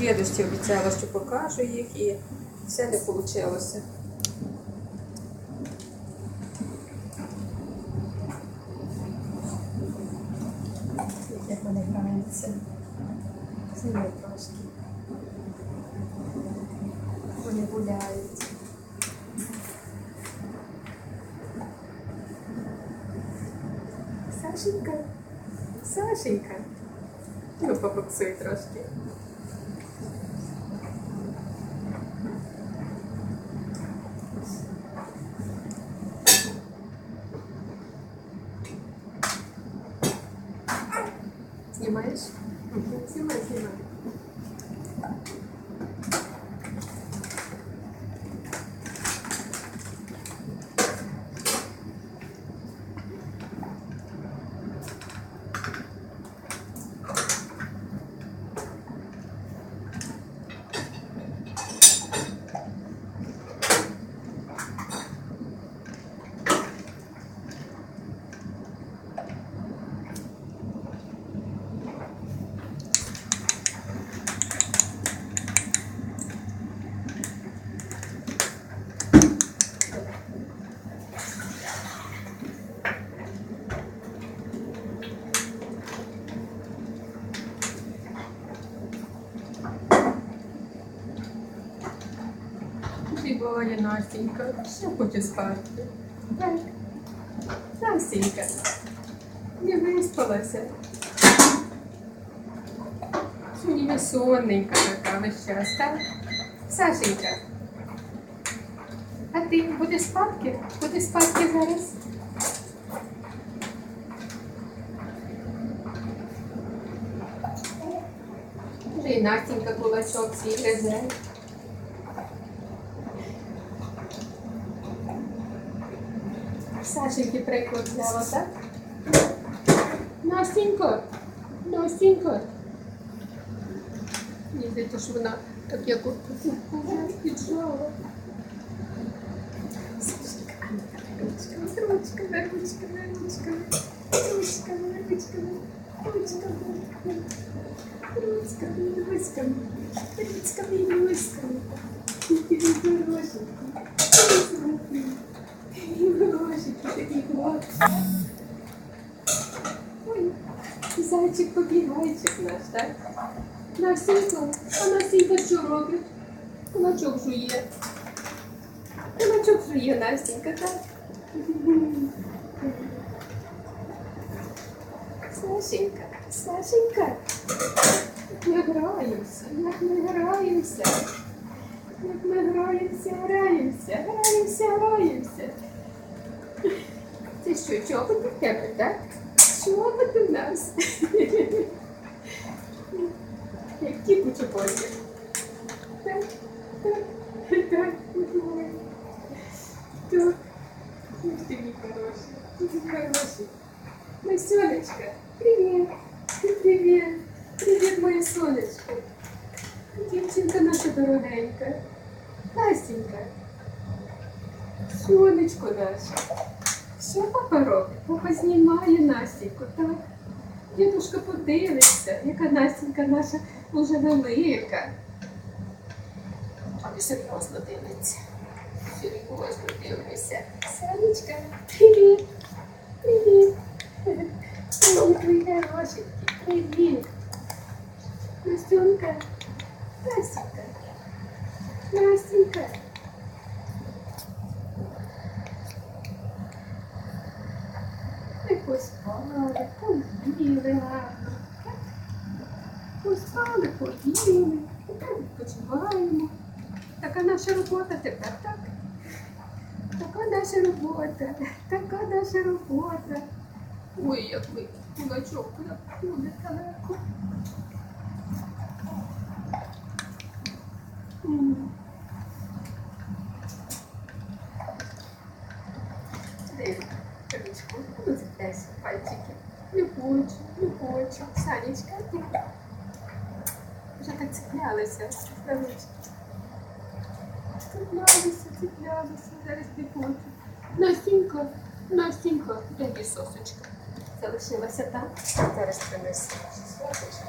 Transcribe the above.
дідусі обіцяла, що покажу їх, і все не вийшло. Як вони граються. Зніми трошки. Вони гуляють. Сашенька, Сашенька. Ну, побоксуй трошки. Sim, mas? Sim. Фігоня, Настенька, ще хочу спати. Так. Настенька, не виспалася. Сьогодні я сонненька така весь час, так? Сашенька, а ти будеш спадки? Будеш спадки зараз? Вже і Настенька кулачок свій гризе. Sasha preklop взяла, так? Настенько, Настенько. Їздить, що вона так як піджала. Сашенька, ручка, ручка, ручка, ручка, ручка, ручка, ручка, ручка, ручка, ручка, ручка, ручка, ручка, Такий хлопчик. Ой, зайчик побігайчик наш, так? Настенька, а Настенька що робить? Кулачок жує. Кулачок жує Настенька, так? Сашенька, Сашенька, ми граємося, як ми граємося. Як ми граємося, граємося, граємося, граємося. Ты що, чоботи в тебе, так? Чоботи в нас. Какие почепоти. Так, так, так, так. Ух ты, мій хороший, мій. Мой сонечко, привет. Привет. Привет, моє сонечко. Дівчинка наша дорогенька. Настенька. Сонечко наше. Що папа робить? Папа знімає Настеньку, так? Дідушка подивиться, яка Настенька наша уже велика. Але серйозно дивиться. Серйозно дивиться. Сонечка, привіт. Привіт. Привіт, мої. Привіт. Настенька. Настенька. Настенька. Ми поспали, поїли гарно. Поїли, тепер відпочиваємо. Така наша робота тепер, так? Така наша робота, така наша робота. Ой, як ви кулачок, як буде далеко. М. пальчики. Любочу, любочу. Санечка. Ну, Вже так цеплялися. Цеплялися, цеплялися, зараз бігуть. Носінько, носінько. Де є сосочка? Залишилася там. Зараз принесу сосочку.